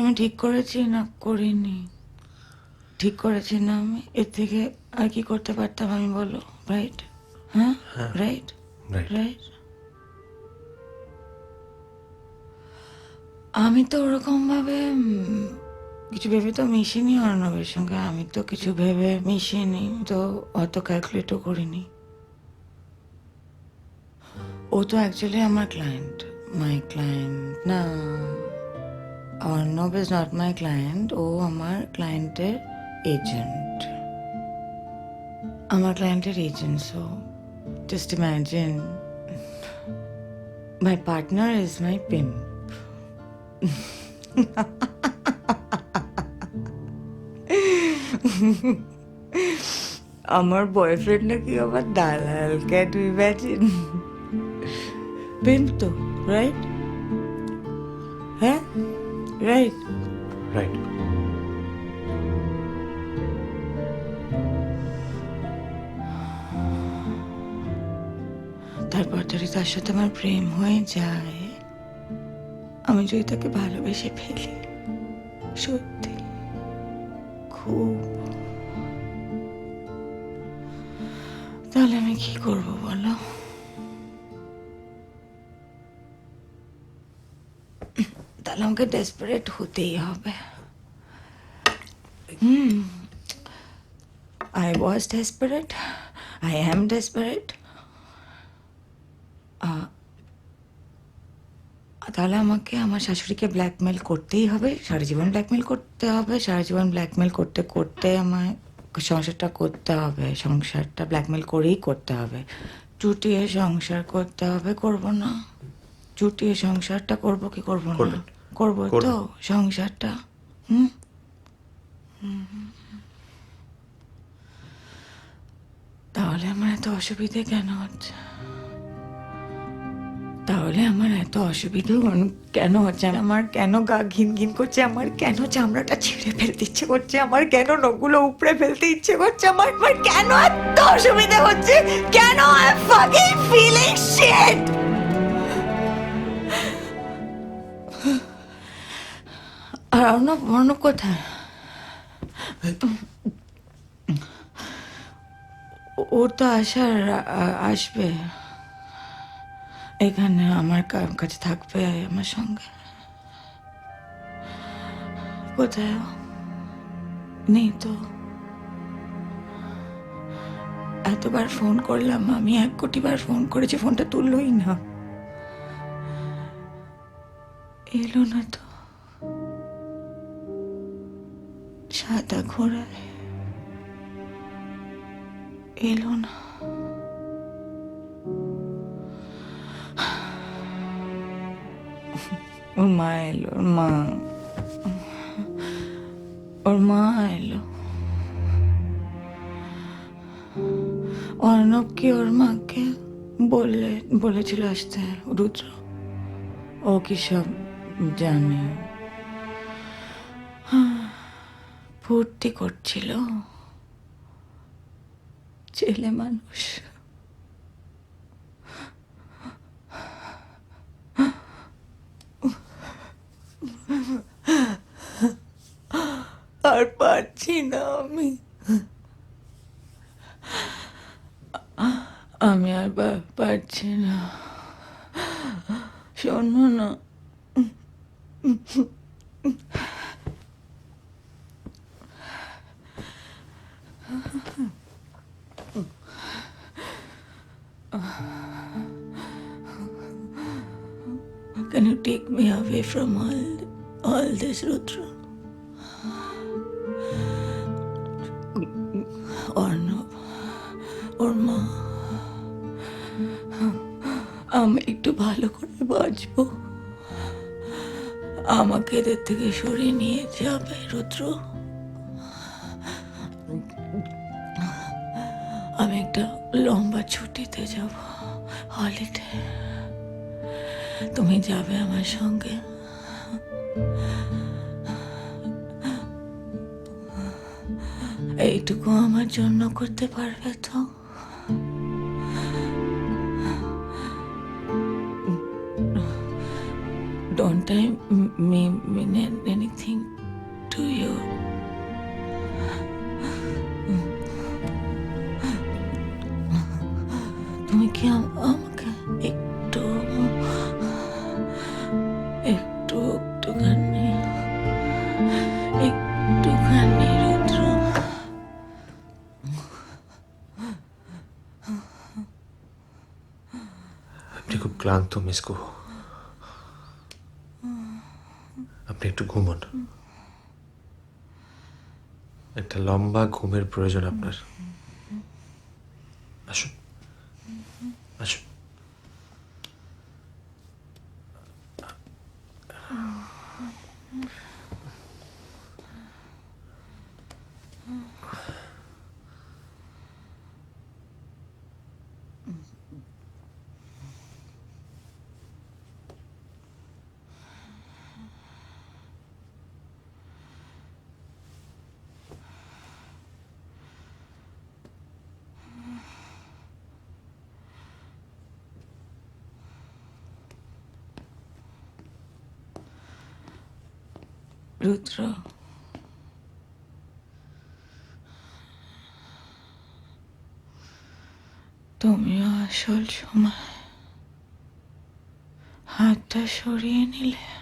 আমি ঠিক করেছি না করিনি? ঠিক করেছি না আমি? এর থেকে আর কি করতে পারতাম আমি বলো? রাইট হ্যাঁ? রাইট রাইট রাইট আমি তো ওরকম ভাবে কিছু ভেবে তো মিশিনি অর্ণবের সঙ্গে। আমি তো কিছু ভেবে মিশিনি তো অত ক্যালকুলেটও করিনি। ও তো অ্যাকচুয়ালি আমার ক্লায়েন্ট মাই ক্লায়েন্ট না। Arnab is not my client ও আমার ক্লায়েন্টের এজেন্ট আমার ক্লায়েন্টের agent so just imagine my partner is my pimp আমার বয়ফ্রেন্ড নাকি আমার দালাল? ক্যান ইউ ইম্যাজিন পিম্প তো রাইট হ্যাঁ? রাইট রাইট তারপর যদি তার সাথে আমার প্রেম হয়ে যায় আমি যদি তাকে ভালোবেসে ফেলি সত্যি খুব। তাহলে আমি কি করব বলো? তাহলে আমাকে ডেসপারেট হতেই হবে হুম I was desperate I am desperate তাহলে আমাকে আমার শাশুড়িকে ব্ল্যাকমেল করতেই হবে সারা জীবন ব্ল্যাকমেল করতে হবে সারা জীবন ব্ল্যাকমেল করতে করতে আমায় সংসারটা করতে হবে সংসারটা ব্ল্যাকমেল করেই করতে হবে চুটিয়ে সংসার করতে হবে করব না চুটিয়ে সংসারটা করব কি করব না। করব তো সংসারটা। হুম। তাহলে আমার এত অসুবিধে কেন হচ্ছে? তাহলে আমার এত অসুবিধে কেন- কেন হচ্ছে? আমার কেন গা ঘিন ঘিন করছে? আমার কেন চামড়াটা ছিঁড়ে ফেলতে ইচ্ছে করছে? আমার কেন নখগুলো উপড়ে ফেলতে ইচ্ছে করছে? আমার আমার কেন এত অসুবিধে হচ্ছে? কেন আই ফাকিং ফিলিং শিট আর অর্ণব অর্ণব কোথায়? ও- ওর তো আসার, আসবে। এখানে আমার কাছে থাকবে আমার সঙ্গে। কোথায় নেই তো। এতবার ফোন করলাম, আমি এক কোটি বার ফোন করেছি, ফোনটা তুললোই না। এলো না তো। সাদা ঘোড়ায়। এলো না। ওর মা এলো, ওর মা। ওর মা এলো। অর্ণব কি ওর মাকে বললে বলেছিল আসতে, রুদ্র? ও কি সব জানে? ফুর্তি করছিল। ছেলে মানুষ। আর পারছি না আমি। আমি আর পারছি না। শোনো না। Take me away from all, all this, Rudra? Arnab ওর মা আমি একটু ভালো করে বাঁচবো। আমাকে এদের থেকে সরিয়ে নিয়ে যাবে রুদ্র। আমি একটা লম্বা ছুটিতে যাব হলিডে তুমি যাবে আমার সঙ্গে এইটুকু আমার জন্য করতে পারবে তো Don't I mean anything to you? তুমি কি ক্লান্ত মিস কুহু আপনি একটু ঘুমন। একটা লম্বা ঘুমের প্রয়োজন আপনার। আসুন। রুদ্র। তুমিও আসল সময় হাতটা সরিয়ে নিলে।